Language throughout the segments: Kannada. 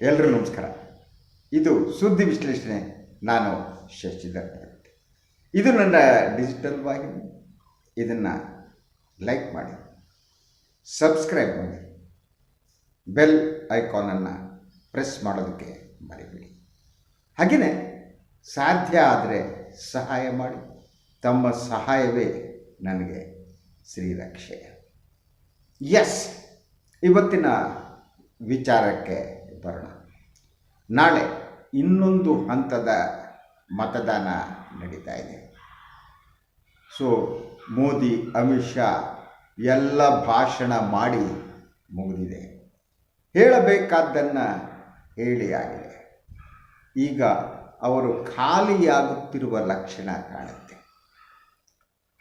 ಎಲ್ಲರೂ ನಮಸ್ಕಾರ. ಇದು ಸುದ್ದಿ ವಿಶ್ಲೇಷಣೆ. ನಾನು ಶಶಿಧರ್. ಇದು ನನ್ನ ಡಿಜಿಟಲ್ ವಾಹಿನಿ. ಇದನ್ನು ಲೈಕ್ ಮಾಡಿ ಸಬ್ಸ್ಕ್ರೈಬ್ ಮಾಡಿ ಬೆಲ್ ಐಕಾನನ್ನು ಪ್ರೆಸ್ ಮಾಡೋದಕ್ಕೆ ಮರಿಬೇಡಿ. ಹಾಗೆಯೇ ಸಾಧ್ಯ ಆದರೆ ಸಹಾಯ ಮಾಡಿ. ತಮ್ಮ ಸಹಾಯವೇ ನನಗೆ ಶ್ರೀರಕ್ಷೆ ಎಸ್ ಇವತ್ತಿನ ವಿಚಾರಕ್ಕೆ ಬರೋಣ ನಾಳೆ ಇನ್ನೊಂದು ಹಂತದ ಮತದಾನ ನಡೀತಾ ಇದೆ. ಸೊ ಮೋದಿ, ಅಮಿತ್ ಶಾ ಎಲ್ಲ ಭಾಷಣ ಮಾಡಿ ಮುಗಿದಿದೆ. ಹೇಳಬೇಕಾದ್ದನ್ನು ಹೇಳಿ ಆಗಿದೆ. ಈಗ ಅವರು ಖಾಲಿಯಾಗುತ್ತಿರುವ ಲಕ್ಷಣ ಕಾಣುತ್ತೆ.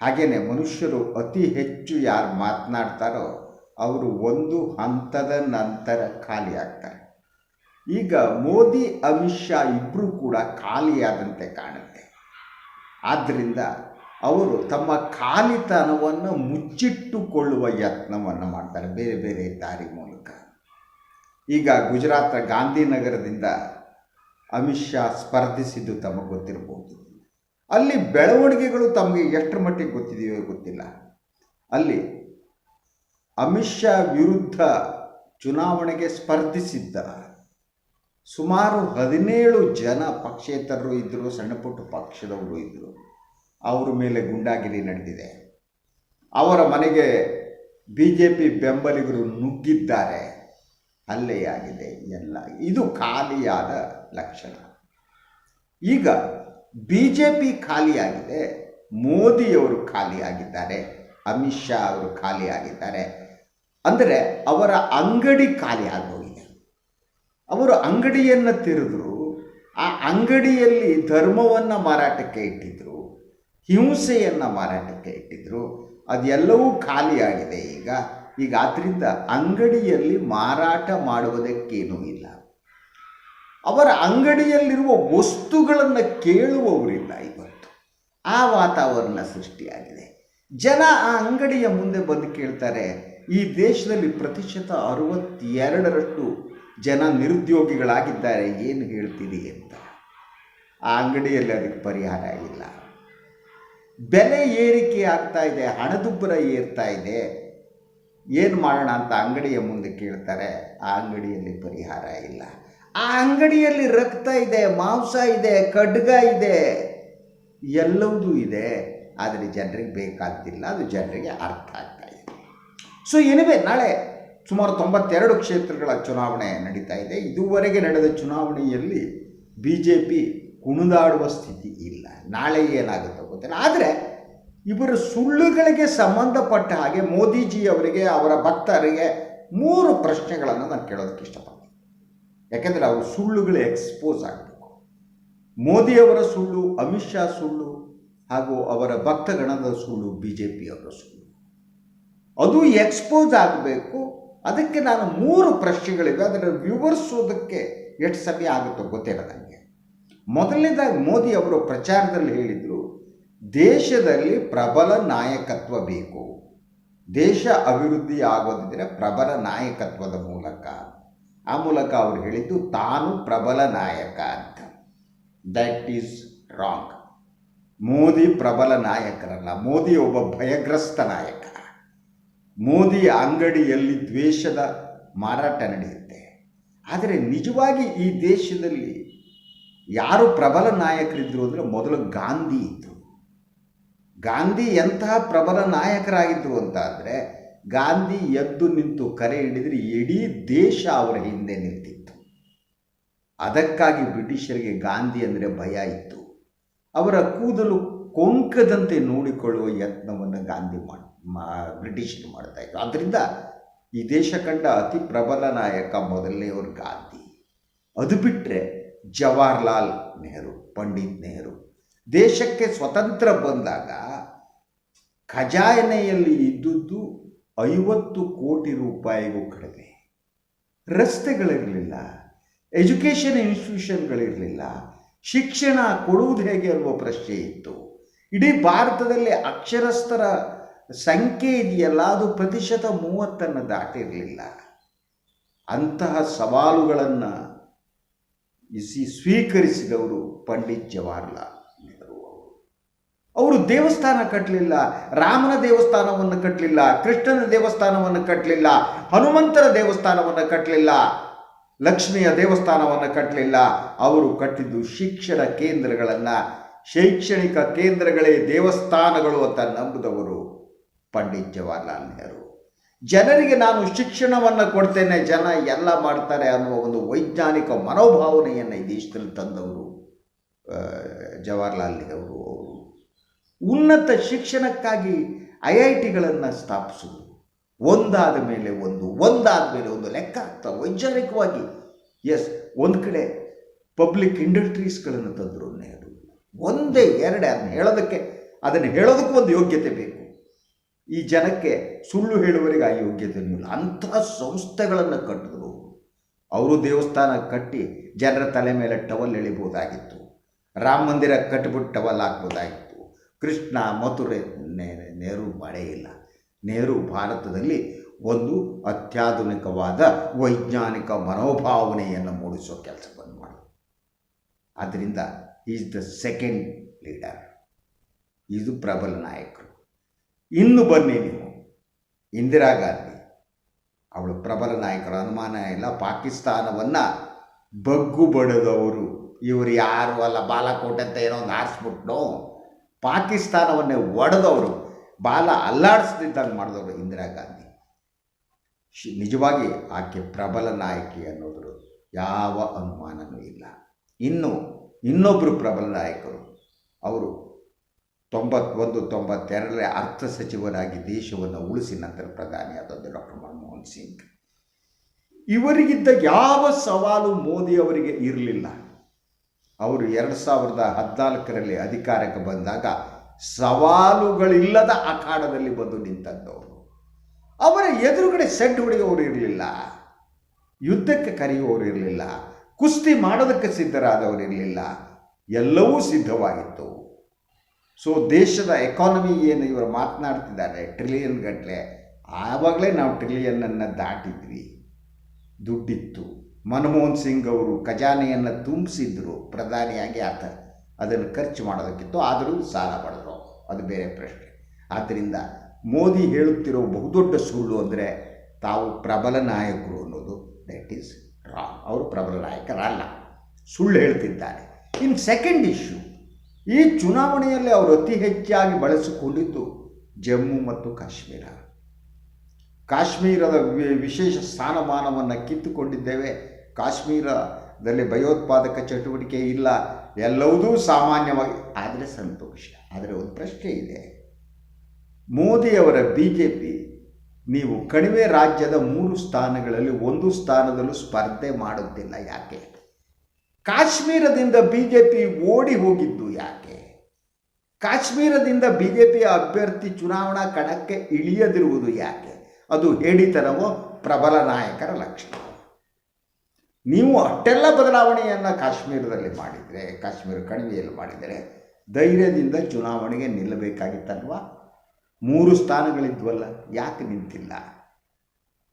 ಹಾಗೆಯೇ ಮನುಷ್ಯರು ಅತಿ ಹೆಚ್ಚು ಯಾರು ಮಾತನಾಡ್ತಾರೋ ಅವರು ಒಂದು ಹಂತದ ನಂತರ ಖಾಲಿ ಆಗ್ತಾರೆ ಈಗ ಮೋದಿ, ಅಮಿತ್ ಶಾ ಇಬ್ಬರೂ ಕೂಡ ಖಾಲಿಯಾದಂತೆ ಕಾಣುತ್ತೆ. ಆದ್ದರಿಂದ ಅವರು ತಮ್ಮ ಖಾಲಿತನವನ್ನು ಮುಚ್ಚಿಟ್ಟುಕೊಳ್ಳುವ ಯತ್ನವನ್ನು ಮಾಡ್ತಾರೆ. ಬೇರೆ ಬೇರೆ ದಾರಿ ಮೂಲಕ. ಈಗ ಗುಜರಾತ್ ಗಾಂಧಿನಗರದಿಂದ ಅಮಿತ್ ಶಾ ಸ್ಪರ್ಧಿಸಿದ್ದು ತಮಗೆ ಗೊತ್ತಿರಬಹುದು ಅಲ್ಲಿ ಬೆಳವಣಿಗೆಗಳು ತಮಗೆ ಎಷ್ಟರ ಮಟ್ಟಿಗೆ ಗೊತ್ತಿದೆಯೋ ಗೊತ್ತಿಲ್ಲ. ಅಲ್ಲಿ ಅಮಿತ್ ಶಾ ವಿರುದ್ಧ ಚುನಾವಣೆಗೆ ಸ್ಪರ್ಧಿಸಿದ್ದ ಸುಮಾರು ಹದಿನೇಳು ಜನ ಪಕ್ಷೇತರರು ಇದ್ದರು ಸಣ್ಣ ಪುಟ್ಟ ಪಕ್ಷದವರು ಇದ್ದರು ಅವರ ಮೇಲೆ ಗುಂಡಾಗಿರಿ ನಡೆದಿದೆ. ಅವರ ಮನೆಗೆ ಬಿ ಜೆ ಪಿ ಬೆಂಬಲಿಗರು ನುಗ್ಗಿದ್ದಾರೆ. ಹಲ್ಲೆಯಾಗಿದೆ ಎಲ್ಲ. ಇದು ಖಾಲಿಯಾದ ಲಕ್ಷಣ. ಈಗ ಬಿ ಜೆ ಪಿ ಖಾಲಿಯಾಗಿದೆ, ಮೋದಿಯವರು ಖಾಲಿಯಾಗಿದ್ದಾರೆ, ಅಮಿತ್ ಶಾ ಅವರು ಖಾಲಿಯಾಗಿದ್ದಾರೆ. ಅಂದರೆ ಅವರ ಅಂಗಡಿ ಖಾಲಿ ಅವರು ಅಂಗಡಿಯನ್ನು ತೆರೆದ್ರು, ಆ ಅಂಗಡಿಯಲ್ಲಿ ಧರ್ಮವನ್ನು ಮಾರಾಟಕ್ಕೆ ಇಟ್ಟಿದ್ರು, ಹಿಂಸೆಯನ್ನು ಮಾರಾಟಕ್ಕೆ ಇಟ್ಟಿದ್ರು, ಅದೆಲ್ಲವೂ ಖಾಲಿಯಾಗಿದೆ ಈಗ. ಈಗ ಆದ್ದರಿಂದ ಅಂಗಡಿಯಲ್ಲಿ ಮಾರಾಟ ಮಾಡುವುದಕ್ಕೇನೂ ಇಲ್ಲ. ಅವರ ಅಂಗಡಿಯಲ್ಲಿರುವ ವಸ್ತುಗಳನ್ನು ಕೇಳುವವರಿಲ್ಲ ಇವತ್ತು. ಆ ವಾತಾವರಣ ಸೃಷ್ಟಿಯಾಗಿದೆ. ಜನ ಆ ಅಂಗಡಿಯ ಮುಂದೆ ಬಂದು ಕೇಳ್ತಾರೆ, ಈ ದೇಶದಲ್ಲಿ ಪ್ರತಿಶತ ಅರವತ್ತೆರಡರಷ್ಟು ಜನ ನಿರುದ್ಯೋಗಿಗಳಾಗಿದ್ದಾರೆ, ಏನು ಹೇಳ್ತೀರಿ ಅಂತ. ಆ ಅಂಗಡಿಯಲ್ಲಿ ಅದಕ್ಕೆ ಪರಿಹಾರ ಇಲ್ಲ. ಬೆಲೆ ಏರಿಕೆ ಆಗ್ತಾ ಇದೆ, ಹಣದುಬ್ಬರ ಏರ್ತಾ ಇದೆ. ಏನು ಮಾಡೋಣ ಅಂತ ಅಂಗಡಿಯ ಮುಂದೆ ಕೇಳ್ತಾರೆ, ಆ ಅಂಗಡಿಯಲ್ಲಿ ಪರಿಹಾರ ಇಲ್ಲ. ಆ ಅಂಗಡಿಯಲ್ಲಿ ರಕ್ತ ಇದೆ, ಮಾಂಸ ಇದೆ, ಖಡ್ಗ ಇದೆ, ಎಲ್ಲವೂ ಇದೆ. ಆದರೆ ಜನರಿಗೆ ಬೇಕಾಗ್ತಿಲ್ಲ ಅದು ಜನರಿಗೆ ಅರ್ಥ ಆಗ್ತಾ ಇದೆ ಸೊ ಏನಿವೆ ನಾಳೆ ಸುಮಾರು ತೊಂಬತ್ತೆರಡು ಕ್ಷೇತ್ರಗಳ ಚುನಾವಣೆ ನಡೀತಾ ಇದೆ. ಇದುವರೆಗೆ ನಡೆದ ಚುನಾವಣೆಯಲ್ಲಿ ಬಿ ಜೆ ಪಿ ಕುಣಿದಾಡುವ ಸ್ಥಿತಿ ಇಲ್ಲ. ನಾಳೆ ಏನಾಗುತ್ತೋ ಗೊತ್ತಿಲ್ಲ. ಆದರೆ ಇವರ ಸುಳ್ಳುಗಳಿಗೆ ಸಂಬಂಧಪಟ್ಟ ಹಾಗೆ ಮೋದಿಜಿ ಅವರಿಗೆ ಅವರ ಭಕ್ತರಿಗೆ ಮೂರು ಪ್ರಶ್ನೆಗಳನ್ನು ನಾನು ಕೇಳೋದಕ್ಕೆ ಇಷ್ಟಪಡ್ತೀನಿ. ಯಾಕೆಂದರೆ ಅವರು ಸುಳ್ಳುಗಳು ಎಕ್ಸ್ಪೋಸ್ ಆಗಬೇಕು. ಮೋದಿಯವರ ಸುಳ್ಳು, ಅಮಿತ್ ಶಾ ಸುಳ್ಳು, ಹಾಗೂ ಅವರ ಭಕ್ತಗಣದ ಸುಳ್ಳು ಬಿ ಜೆ ಪಿಯವರ ಸುಳ್ಳು. ಅದು ಎಕ್ಸ್ಪೋಸ್ ಆಗಬೇಕು. ಅದಕ್ಕೆ ನಾನು ಮೂರು ಪ್ರಶ್ನೆಗಳಿವೆ, ಅದನ್ನು ವಿವರಿಸೋದಕ್ಕೆ ಎಷ್ಟು ಸಮಯ ಆಗುತ್ತೋ ಗೊತ್ತಿಲ್ಲ ನನಗೆ. ಮೊದಲನೇದಾಗಿ ಮೋದಿ ಅವರು ಪ್ರಚಾರದಲ್ಲಿ ಹೇಳಿದರು, ದೇಶದಲ್ಲಿ ಪ್ರಬಲ ನಾಯಕತ್ವ ಬೇಕು. ದೇಶ ಅಭಿವೃದ್ಧಿ ಆಗೋದಿದ್ರೆ ಪ್ರಬಲ ನಾಯಕತ್ವದ ಮೂಲಕ. ಆ ಮೂಲಕ ಅವರು ಹೇಳಿದ್ದು, ತಾನು ಪ್ರಬಲ ನಾಯಕ ಅಂತ. ದಟ್ ಈಸ್ ರಾಂಗ್ ಮೋದಿ ಪ್ರಬಲ ನಾಯಕರಲ್ಲ, ಮೋದಿ ಒಬ್ಬ ಭಯಗ್ರಸ್ತ ನಾಯಕ. ಮೋದಿ ಅಂಗಡಿಯಲ್ಲಿ ದ್ವೇಷದ ಮಾರಾಟ ನಡೆಯುತ್ತೆ. ಆದರೆ ನಿಜವಾಗಿ ಈ ದೇಶದಲ್ಲಿ ಯಾರು ಪ್ರಬಲ ನಾಯಕರಿದ್ದರು ಅಂದರೆ ಮೊದಲು ಗಾಂಧಿ ಇದ್ದರು ಗಾಂಧಿ ಎಂತಹ ಪ್ರಬಲ ನಾಯಕರಾಗಿದ್ದರು ಅಂತ ಅಂದರೆ ಗಾಂಧಿ ಎದ್ದು ನಿಂತು ಕರೆ ಹಿಡಿದರೆ ಇಡೀ ದೇಶ ಅವರ ಹಿಂದೆ ನಿಂತಿತ್ತು. ಅದಕ್ಕಾಗಿ ಬ್ರಿಟಿಷರಿಗೆ ಗಾಂಧಿ ಅಂದರೆ ಭಯ ಇತ್ತು. ಅವರ ಕೂದಲು ಕೊಂಕದಂತೆ ನೋಡಿಕೊಳ್ಳುವ ಯತ್ನವನ್ನು ಗಾಂಧಿ ಮಾಡಿ ಬ್ರಿಟಿಷರು ಮಾಡ್ತಾ ಇದ್ರು. ಆದ್ದರಿಂದ ಈ ದೇಶ ಕಂಡ ಅತಿ ಪ್ರಬಲ ನಾಯಕ ಮೊದಲನೆಯವರು ಗಾಂಧಿ. ಅದು ಬಿಟ್ಟರೆ ಜವಾಹರ್ಲಾಲ್ ನೆಹರು, ಪಂಡಿತ್ ನೆಹರು. ದೇಶಕ್ಕೆ ಸ್ವತಂತ್ರ ಬಂದಾಗ ಖಜಾನೆಯಲ್ಲಿ ಇದ್ದದ್ದು ಐವತ್ತು ಕೋಟಿ ರೂಪಾಯಿಗೂ ಕಡಿಮೆ. ರಸ್ತೆಗಳಿರಲಿಲ್ಲ, ಎಜುಕೇಷನ್ ಇನ್ಸ್ಟಿಟ್ಯೂಷನ್ಗಳಿರಲಿಲ್ಲ, ಶಿಕ್ಷಣ ಕೊಡುವುದು ಹೇಗೆ ಅನ್ನುವ ಪ್ರಶ್ನೆ ಇತ್ತು. ಇಡೀ ಭಾರತದಲ್ಲಿ ಅಕ್ಷರಸ್ಥರ ಸಂಖ್ಯೆ ಇದೆಯಲ್ಲ, ಅದು ಪ್ರತಿಶತ ಮೂವತ್ತನ್ನು ದಾಟಿರಲಿಲ್ಲ. ಅಂತಹ ಸವಾಲುಗಳನ್ನು ಇಸಿ ಸ್ವೀಕರಿಸಿದವರು ಪಂಡಿತ್ ಜವಾಹರ್ಲಾಲ್ ನೆಹರು ಅವರು. ದೇವಸ್ಥಾನ ಕಟ್ಟಲಿಲ್ಲ ರಾಮನ ದೇವಸ್ಥಾನವನ್ನು ಕಟ್ಟಲಿಲ್ಲ ಕೃಷ್ಣನ ದೇವಸ್ಥಾನವನ್ನು ಕಟ್ಟಲಿಲ್ಲ ಹನುಮಂತರ ದೇವಸ್ಥಾನವನ್ನು ಕಟ್ಟಲಿಲ್ಲ ಲಕ್ಷ್ಮಿಯ ದೇವಸ್ಥಾನವನ್ನು ಕಟ್ಟಲಿಲ್ಲ ಅವರು ಕಟ್ಟಿದ್ದು ಶಿಕ್ಷಣ ಕೇಂದ್ರಗಳನ್ನು ಶೈಕ್ಷಣಿಕ ಕೇಂದ್ರಗಳೇ ದೇವಸ್ಥಾನಗಳು ಅಂತ ನಂಬಿದವರು ಪಂಡಿತ್ ಜವಾಹರ್ಲಾಲ್ ನೆಹರು. ಜನರಿಗೆ ನಾನು ಶಿಕ್ಷಣವನ್ನು ಕೊಡ್ತೇನೆ, ಜನ ಎಲ್ಲ ಮಾಡ್ತಾರೆ ಅನ್ನುವ ಒಂದು ವೈಜ್ಞಾನಿಕ ಮನೋಭಾವನೆಯನ್ನು ಈ ದೇಶದಲ್ಲಿ ತಂದವರು ಜವಾಹರ್ಲಾಲ್ ನೆಹರು ಅವರು. ಉನ್ನತ ಶಿಕ್ಷಣಕ್ಕಾಗಿ ಐ ಐ ಟಿಗಳನ್ನು ಸ್ಥಾಪಿಸುವುದು, ಒಂದಾದ ಮೇಲೆ ಒಂದು, ಒಂದಾದ ಮೇಲೆ ಒಂದು ಲೆಕ್ಕ ಆಗ್ತಾ ವೈಜ್ಞಾನಿಕವಾಗಿ ಎಸ್, ಒಂದು ಕಡೆ ಪಬ್ಲಿಕ್ ಇಂಡಸ್ಟ್ರೀಸ್ಗಳನ್ನು ತಂದರು ನೆಹರು. ಒಂದೇ ಎರಡೇ ಅದನ್ನು ಹೇಳೋದಕ್ಕೆ, ಅದನ್ನು ಹೇಳೋದಕ್ಕೂ ಒಂದು ಯೋಗ್ಯತೆ ಬೇಕು. ಈ ಜನಕ್ಕೆ ಸುಳ್ಳು ಹೇಳುವವರಿಗೆ ಆ ಯೋಗ್ಯತೆ ಇಲ್ಲ ಅಂತಹ ಸಂಸ್ಥೆಗಳನ್ನು ಕಟ್ಟಿದ್ರು. ಅವರು ದೇವಸ್ಥಾನ ಕಟ್ಟಿ ಜನರ ತಲೆ ಮೇಲೆ ಟವಲ್ ಎಳಿಬೋದಾಗಿತ್ತು. ರಾಮ ಮಂದಿರ ಕಟ್ಟಿಬಿಟ್ಟು ಟವಲ್ ಹಾಕ್ಬೋದಾಗಿತ್ತು. ಕೃಷ್ಣ, ಮಥುರೆ ನೆಹರು ಮಳೆ ಇಲ್ಲ. ನೆಹರು ಭಾರತದಲ್ಲಿ ಒಂದು ಅತ್ಯಾಧುನಿಕವಾದ ವೈಜ್ಞಾನಿಕ ಮನೋಭಾವನೆಯನ್ನು ಮೂಡಿಸೋ ಕೆಲಸವನ್ನು ಮಾಡಿದರು. ಆದ್ದರಿಂದ ಈಸ್ ದ ಸೆಕೆಂಡ್ ಲೀಡರ್ ಇದು ಪ್ರಬಲ ನಾಯಕರು ಇನ್ನು ಬನ್ನಿ ನೀವು ಇಂದಿರಾ ಗಾಂಧಿ ಅವಳು ಪ್ರಬಲ ನಾಯಕರು ಅನುಮಾನ ಇಲ್ಲ ಪಾಕಿಸ್ತಾನವನ್ನು ಬಗ್ಗು ಬಡದವರು ಇವರು ಯಾರು ಅಲ್ಲ ಬಾಲಕೋಟೆ ಅಂತ ಏನೋ ಒಂದು ಆರಿಸ್ಬಿಟ್ಟು ಪಾಕಿಸ್ತಾನವನ್ನೇ ಒಡೆದವರು ಬಾಲ ಅಲ್ಲಾಡಿಸ್ದಿದ್ದಂಗೆ ಮಾಡಿದವರು ಇಂದಿರಾ ಗಾಂಧಿ ನಿಜವಾಗಿ ಆಕೆ ಪ್ರಬಲ ನಾಯಕಿ ಅನ್ನೋದ್ರ ಯಾವ ಅನುಮಾನವೂ ಇಲ್ಲ ಇನ್ನು ಇನ್ನೊಬ್ಬರು ಪ್ರಬಲ ನಾಯಕರು, ಅವರು ತೊಂಬತ್ತೊಂದು ತೊಂಬತ್ತೆರಡರಲ್ಲಿ ಅರ್ಥ ಸಚಿವರಾಗಿ ದೇಶವನ್ನು ಉಳಿಸಿ ನಂತರ ಪ್ರಧಾನಿಯಾದದ್ದು ಡಾಕ್ಟರ್ ಮನಮೋಹನ್ ಸಿಂಗ್. ಇವರಿಗಿದ್ದ ಯಾವ ಸವಾಲು ಮೋದಿ ಅವರಿಗೆ ಇರಲಿಲ್ಲ. ಅವರು ಎರಡು ಸಾವಿರದ ಹದಿನಾಲ್ಕರಲ್ಲಿ ಅಧಿಕಾರಕ್ಕೆ ಬಂದಾಗ ಸವಾಲುಗಳಿಲ್ಲದ ಅಖಾಡದಲ್ಲಿ ಬಂದು ನಿಂತದ್ದವರು ಅವರ ಎದುರುಗಡೆ ಸೆಡ್ ಹೊಡೆಯುವವರು ಇರಲಿಲ್ಲ. ಯುದ್ಧಕ್ಕೆ ಕರೆಯುವವರು ಇರಲಿಲ್ಲ. ಕುಸ್ತಿ ಮಾಡೋದಕ್ಕೆ ಸಿದ್ಧರಾದವರಿರಲಿಲ್ಲ. ಎಲ್ಲವೂ ಸಿದ್ಧವಾಗಿತ್ತು. ಸೊ ದೇಶದ ಎಕಾನಮಿ ಏನು ಇವರು ಮಾತನಾಡ್ತಿದ್ದಾರೆ? ಟ್ರಿಲಿಯನ್ ಗಟ್ಟಲೆ ಆವಾಗಲೇ ನಾವು ಟ್ರಿಲಿಯನ್ನನ್ನು ದಾಟಿದ್ವಿ. ದುಡ್ಡಿತ್ತು. ಮನಮೋಹನ್ ಸಿಂಗ್ ಅವರು ಖಜಾನೆಯನ್ನು ತುಂಬಿಸಿದ್ರು ಪ್ರಧಾನಿಯಾಗಿ. ಆತ ಅದನ್ನು ಖರ್ಚು ಮಾಡೋದಕ್ಕಿತ್ತು. ಆದರೂ ಸಾಲ ಪಡೆದ್ರು. ಅದು ಬೇರೆ ಪ್ರಶ್ನೆ. ಆದ್ದರಿಂದ ಮೋದಿ ಹೇಳುತ್ತಿರೋ ಬಹುದೊಡ್ಡ ಸುಳ್ಳು ಅಂದರೆ ತಾವು ಪ್ರಬಲ ನಾಯಕರು ಅನ್ನೋದು. ದಟ್ ಈಸ್ ಅವರು ಪ್ರಬಲ ನಾಯಕರಲ್ಲ ಸುಳ್ಳು ಹೇಳ್ತಿದ್ದಾರೆ. ಇನ್ನು ಸೆಕೆಂಡ್ ಇಶ್ಯೂ ಈ ಚುನಾವಣೆಯಲ್ಲಿ ಅವರು ಅತಿ ಹೆಚ್ಚಾಗಿ ಬಳಸಿಕೊಂಡಿದ್ದು ಜಮ್ಮು ಮತ್ತು ಕಾಶ್ಮೀರ. ಕಾಶ್ಮೀರದ ವಿಶೇಷ ಸ್ಥಾನಮಾನವನ್ನು ಕಿತ್ತುಕೊಂಡಿದ್ದೇವೆ. ಕಾಶ್ಮೀರದಲ್ಲಿ ಭಯೋತ್ಪಾದಕ ಚಟುವಟಿಕೆ ಇಲ್ಲ. ಎಲ್ಲವುದೂ ಸಾಮಾನ್ಯವಾಗಿ, ಆದರೆ ಸಂತೋಷ. ಆದರೆ ಒಂದು ಪ್ರಶ್ನೆ ಇದೆ. ಮೋದಿಯವರ ಬಿ ಜೆ ಪಿ ನೀವು ಕಣಿವೆ ರಾಜ್ಯದ ಮೂರು ಸ್ಥಾನಗಳಲ್ಲಿ ಒಂದು ಸ್ಥಾನದಲ್ಲೂ ಸ್ಪರ್ಧೆ ಮಾಡುತ್ತಿಲ್ಲ ಯಾಕೆ? ಕಾಶ್ಮೀರದಿಂದ ಬಿ ಜೆ ಪಿ ಓಡಿ ಹೋಗಿದ್ದು ಯಾಕೆ? ಕಾಶ್ಮೀರದಿಂದ ಬಿ ಜೆ ಪಿ ಅಭ್ಯರ್ಥಿ ಚುನಾವಣಾ ಕಣಕ್ಕೆ ಇಳಿಯದಿರುವುದು ಯಾಕೆ? ಅದು ಹೇಡಿತನವೋ ಪ್ರಬಲ ನಾಯಕರ ಲಕ್ಷಣ? ನೀವು ಅಷ್ಟೆಲ್ಲ ಬದಲಾವಣೆಯನ್ನು ಕಾಶ್ಮೀರದಲ್ಲಿ ಮಾಡಿದರೆ, ಕಾಶ್ಮೀರ ಕಣಿವೆಯಲ್ಲಿ ಮಾಡಿದರೆ ಧೈರ್ಯದಿಂದ ಚುನಾವಣೆಗೆ ನಿಲ್ಲಬೇಕಾಗಿತ್ತಲ್ವಾ? ಮೂರು ಸ್ಥಾನಗಳಿದ್ವಲ್ಲ, ಯಾಕೆ ನಿಂತಿಲ್ಲ?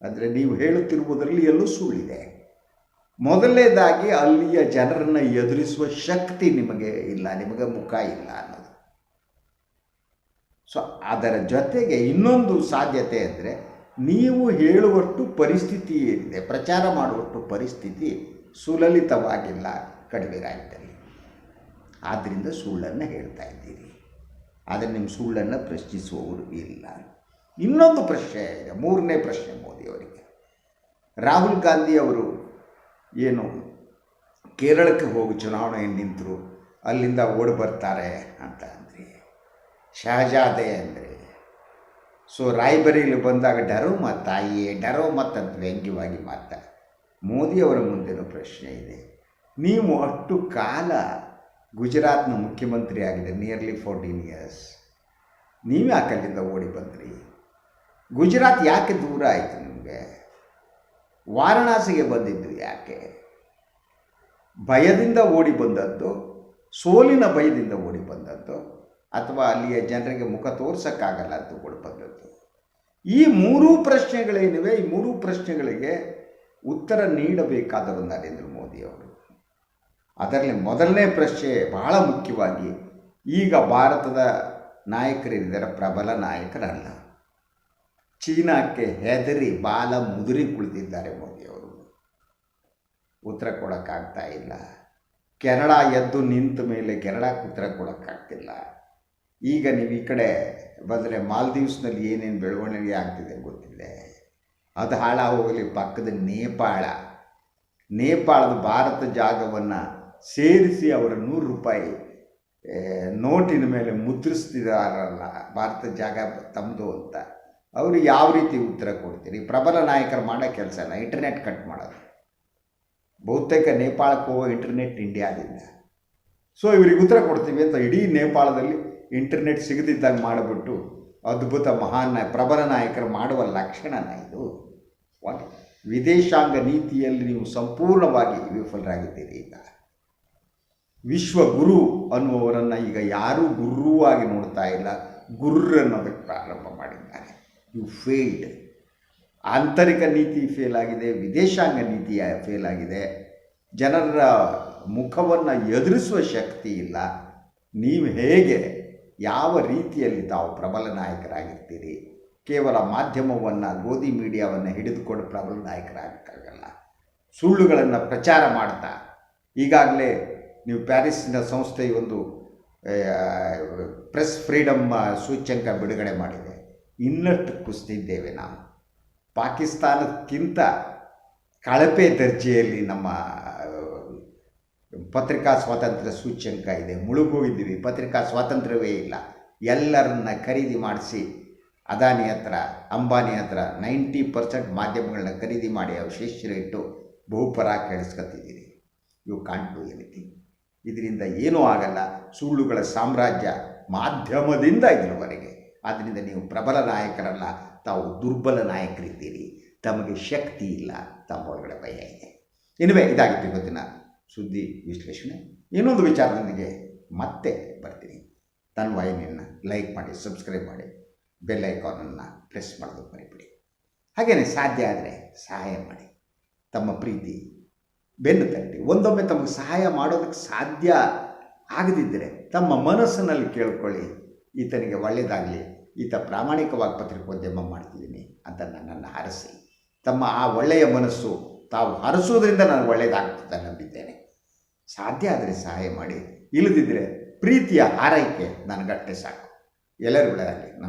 ಅಂದರೆ ನೀವು ಹೇಳುತ್ತಿರುವುದರಲ್ಲಿ ಎಲ್ಲೂ ಸುಳ್ಳಿದೆ. ಮೊದಲನೇದಾಗಿ ಅಲ್ಲಿಯ ಜನರನ್ನು ಎದುರಿಸುವ ಶಕ್ತಿ ನಿಮಗೆ ಇಲ್ಲ, ನಿಮಗೆ ಮುಖ ಇಲ್ಲ ಅನ್ನೋದು. ಸೊ ಅದರ ಜೊತೆಗೆ ಇನ್ನೊಂದು ಸಾಧ್ಯತೆ ಅಂದರೆ, ನೀವು ಹೇಳುವಷ್ಟು ಪರಿಸ್ಥಿತಿ ಏನಿದೆ, ಪ್ರಚಾರ ಮಾಡುವಷ್ಟು ಪರಿಸ್ಥಿತಿ ಸುಲಲಿತವಾಗಿಲ್ಲ ಕಡಿಮೆ ರಾಜ್ಯದಲ್ಲಿ ಆದ್ದರಿಂದ ಸುಳ್ಳನ್ನು ಹೇಳ್ತಾ ಇದ್ದೀರಿ. ಆದರೆ ನಿಮ್ಮ ಸುಳ್ಳನ್ನು ಪ್ರಶ್ನಿಸುವವರು ಇಲ್ಲ. ಇನ್ನೊಂದು ಪ್ರಶ್ನೆ ಇದೆ, ಮೂರನೇ ಪ್ರಶ್ನೆ ಮೋದಿಯವರಿಗೆ ರಾಹುಲ್ ಗಾಂಧಿ ಅವರು ಏನು, ಕೇರಳಕ್ಕೆ ಹೋಗಿ ಚುನಾವಣೆ ನಿಂತರು, ಅಲ್ಲಿಂದ ಓಡಿ ಬರ್ತಾರೆ ಅಂತ ಅಂದ್ರಿ. ಶಹಜಾದೆ ಅಂದರೆ. ಸೊ ರಾಯ್ಬರೇಲಿ ಬಂದಾಗ ಡರೋ ತಾಯಿಯೇ ಡರೋ ಅಂತ ವ್ಯಂಗ್ಯವಾಗಿ ಮಾತ ಮೋದಿಯವರ ಮುಂದಿನ ಪ್ರಶ್ನೆ ಇದೆ, ನೀವು ಅಷ್ಟು ಕಾಲ ಗುಜರಾತ್ನ ಮುಖ್ಯಮಂತ್ರಿ ಆಗಿದೆ ನಿಯರ್ಲಿ ಫೋರ್ಟೀನ್ ಇಯರ್ಸ್ ನೀವು ಯಾಕೆ ಅಲ್ಲಿಂದ ಓಡಿ ಬಂದ್ರಿ? ಗುಜರಾತ್ ಯಾಕೆ ದೂರ ಆಯಿತು ನಿಮಗೆ? ವಾರಣಾಸಿಗೆ ಬಂದಿದ್ದು ಯಾಕೆ? ಭಯದಿಂದ ಓಡಿ ಬಂದದ್ದು, ಸೋಲಿನ ಭಯದಿಂದ ಓಡಿ ಬಂದದ್ದು, ಅಥವಾ ಅಲ್ಲಿಯ ಜನರಿಗೆ ಮುಖ ತೋರ್ಸೋಕ್ಕಾಗಲ್ಲ ಅಂತ ಓಡಿ ಬಂದದ್ದು. ಈ ಮೂರೂ ಪ್ರಶ್ನೆಗಳೇನಿವೆ, ಈ ಮೂರೂ ಪ್ರಶ್ನೆಗಳಿಗೆ ಉತ್ತರ ನೀಡಬೇಕಾದರು ನರೇಂದ್ರ ಮೋದಿ ಅವರು. ಅದರಲ್ಲಿ ಮೊದಲನೇ ಪ್ರಶ್ನೆ ಬಹಳ ಮುಖ್ಯವಾಗಿ ಈಗ ಭಾರತದ ನಾಯಕರೇನಿದ್ದಾರೆ? ಪ್ರಬಲ ನಾಯಕರಲ್ಲ. ಚೀನಾಕ್ಕೆ ಹೆದರಿ ಬಾಲ ಮುದುರಿ ಕುಳಿತಿದ್ದಾರೆ ಮೋದಿಯವರು ಉತ್ತರ ಕೊಡೋಕ್ಕಾಗ್ತಾ ಇಲ್ಲ. ಕೆನಡಾ ಎದ್ದು ನಿಂತ ಮೇಲೆ ಕೆನಡಾಕ್ಕೆ ಉತ್ತರ ಕೊಡೋಕ್ಕಾಗ್ತಿಲ್ಲ. ಈಗ ನೀವು ಈ ಕಡೆ ಬಂದರೆ ಮಾಲ್ದೀವ್ಸ್ನಲ್ಲಿ ಏನೇನು ಬೆಳವಣಿಗೆ ಆಗ್ತಿದೆ ಗೊತ್ತಿದೆ ಅದು ಹಾಳಾಗೋಗಲಿ ಪಕ್ಕದ ನೇಪಾಳ. ನೇಪಾಳದ ಭಾರತ ಜಾಗವನ್ನು ಸೇರಿಸಿ ಅವರ ನೂರು ರೂಪಾಯಿ ನೋಟಿನ ಮೇಲೆ ಮುದ್ರಿಸ್ತಿದಾರಲ್ಲ, ಭಾರತ ಜಾಗ ತಮ್ಮದು ಅಂತ. ಅವರು ಯಾವ ರೀತಿ ಉತ್ತರ ಕೊಡ್ತೀರಿ? ಪ್ರಬಲ ನಾಯಕರು ಮಾಡೋ ಕೆಲಸ ಅಲ್ಲ ಇಂಟರ್ನೆಟ್ ಕಟ್ ಮಾಡೋದು. ಬಹುತೇಕ ನೇಪಾಳಕ್ಕೆ ಹೋಗೋ ಇಂಟರ್ನೆಟ್ ಇಂಡಿಯಾದಿಂದ ಸೊ ಇವರಿಗೆ ಉತ್ತರ ಕೊಡ್ತೀವಿ ಅಂತ ಇಡೀ ನೇಪಾಳದಲ್ಲಿ ಇಂಟರ್ನೆಟ್ ಸಿಗದಿದ್ದಾಗ ಮಾಡಿಬಿಟ್ಟು ಅದ್ಭುತ ಮಹಾನ್ ಪ್ರಬಲ ನಾಯಕರು ಮಾಡುವ ಲಕ್ಷಣನ ಇದು. ವಿದೇಶಾಂಗ ನೀತಿಯಲ್ಲಿ ನೀವು ಸಂಪೂರ್ಣವಾಗಿ ವಿಫಲರಾಗಿದ್ದೀರಿ ಈಗ. ವಿಶ್ವ ಗುರು ಅನ್ನುವವರನ್ನು ಈಗ ಯಾರೂ ಗುರುವಾಗಿ ನೋಡ್ತಾ ಇಲ್ಲ. ಗುರ್ರ್ ಅನ್ನೋದಕ್ಕೆ ಪ್ರಾರಂಭ ಮಾಡಿದ್ದಾರೆ. ಯು ಫೇಲ್ಡ್ ಆಂತರಿಕ ನೀತಿ ಫೇಲ್ ಆಗಿದೆ, ವಿದೇಶಾಂಗ ನೀತಿ ಫೇಲ್ ಆಗಿದೆ. ಜನರ ಮುಖವನ್ನು ಎದುರಿಸುವ ಶಕ್ತಿ ಇಲ್ಲ. ನೀವು ಹೇಗೆ, ಯಾವ ರೀತಿಯಲ್ಲಿ ತಾವು ಪ್ರಬಲ ನಾಯಕರಾಗಿರ್ತೀರಿ? ಕೇವಲ ಮಾಧ್ಯಮವನ್ನು, ಗೋಧಿ ಮೀಡಿಯಾವನ್ನು ಹಿಡಿದುಕೊಂಡು ಪ್ರಬಲ ನಾಯಕರಾಗಕ್ಕಾಗಲ್ಲ. ಸುಳ್ಳುಗಳನ್ನು ಪ್ರಚಾರ ಮಾಡ್ತಾ, ಈಗಾಗಲೇ ನೀವು ಪ್ಯಾರಿಸ್ನ ಸಂಸ್ಥೆ ಒಂದು ಪ್ರೆಸ್ ಫ್ರೀಡಮ್ ಸೂಚ್ಯಂಕ ಬಿಡುಗಡೆ ಮಾಡಿದೆ. ಇನ್ನಷ್ಟು ಕುಸಿದಿದ್ದೇವೆ ನಾವು. ಪಾಕಿಸ್ತಾನಕ್ಕಿಂತ ಕಳಪೆ ದರ್ಜೆಯಲ್ಲಿ ನಮ್ಮ ಪತ್ರಿಕಾ ಸ್ವಾತಂತ್ರ್ಯ ಸೂಚ್ಯಂಕ ಇದೆ. ಮುಳುಗೋಗಿದ್ದೀವಿ ಪತ್ರಿಕಾ ಸ್ವಾತಂತ್ರ್ಯವೇ ಇಲ್ಲ. ಎಲ್ಲರನ್ನ ಖರೀದಿ ಮಾಡಿಸಿ, ಅದಾನಿ ಹತ್ರ, ಅಂಬಾನಿ ಹತ್ರ ನೈಂಟಿ ಪರ್ಸೆಂಟ್ ಮಾಧ್ಯಮಗಳನ್ನ ಖರೀದಿ ಮಾಡಿ ಅವಶೇಷ ಇಟ್ಟು ಬಹುಪರ ಕೆಡಿಸ್ಕೊತಿದ್ದೀರಿ ಯು ಕಾಂಟ್ ಡೂ ಎನಿಥಿಂಗ್. ಇದರಿಂದ ಏನೂ ಆಗಲ್ಲ. ಸುಳ್ಳುಗಳ ಸಾಮ್ರಾಜ್ಯ ಮಾಧ್ಯಮದಿಂದ ಇದರವರೆಗೆ ಆದ್ದರಿಂದ ನೀವು ಪ್ರಬಲ ನಾಯಕರಲ್ಲ, ತಾವು ದುರ್ಬಲ ನಾಯಕರಿದ್ದೀರಿ. ತಮಗೆ ಶಕ್ತಿ ಇಲ್ಲ, ತಮ್ಮ ಒಳಗಡೆ ಭಯ ಇದೆ. ಇನ್ನುವೇ ಇದಾಗಿತ್ತು ಇವತ್ತಿನ ಸುದ್ದಿ ವಿಶ್ಲೇಷಣೆ. ಇನ್ನೊಂದು ವಿಚಾರದೊಂದಿಗೆ ಮತ್ತೆ ಬರ್ತೀನಿ. ತನ್ನ ವಾಹಿನಿಯನ್ನು ಲೈಕ್ ಮಾಡಿ, ಸಬ್ಸ್ಕ್ರೈಬ್ ಮಾಡಿ, ಬೆಲ್ ಐಕಾನನ್ನು ಪ್ರೆಸ್ ಮಾಡೋದು ಮರಿಬಿಡಿ. ಹಾಗೆಯೇ ಸಾಧ್ಯ ಆದರೆ ಸಹಾಯ ಮಾಡಿ. ತಮ್ಮ ಪ್ರೀತಿ ಬೆನ್ನು ತಟ್ಟಿ, ಒಂದೊಮ್ಮೆ ತಮಗೆ ಸಹಾಯ ಮಾಡೋದಕ್ಕೆ ಸಾಧ್ಯ ಆಗದಿದ್ದರೆ ತಮ್ಮ ಮನಸ್ಸಿನಲ್ಲಿ ಕೇಳ್ಕೊಳ್ಳಿ, ಈತನಿಗೆ ಒಳ್ಳೆಯದಾಗಲಿ ಈತ ಪ್ರಾಮಾಣಿಕವಾಗಿ ಪತ್ರಿಕೋದ್ಯಮ ಮಾಡ್ತಿದ್ದೀನಿ ಅಂತ ನನ್ನನ್ನು ಹರಸಿ ತಮ್ಮ ಆ ಒಳ್ಳೆಯ ಮನಸ್ಸು ತಾವು ಹರಸೋದ್ರಿಂದ ನಾನು ಒಳ್ಳೆಯದಾಗ್ತದೆ ನಂಬಿದ್ದೇನೆ. ಸಾಧ್ಯ ಆದರೆ ಸಹಾಯ ಮಾಡಿ, ಇಲ್ಲದಿದ್ದರೆ ಪ್ರೀತಿಯ ಹಾರೈಕೆ ನನಗಟ್ಟೆ ಸಾಕು. ಎಲ್ಲರೂ ಒಳ್ಳೆಯದಾಗಲಿ.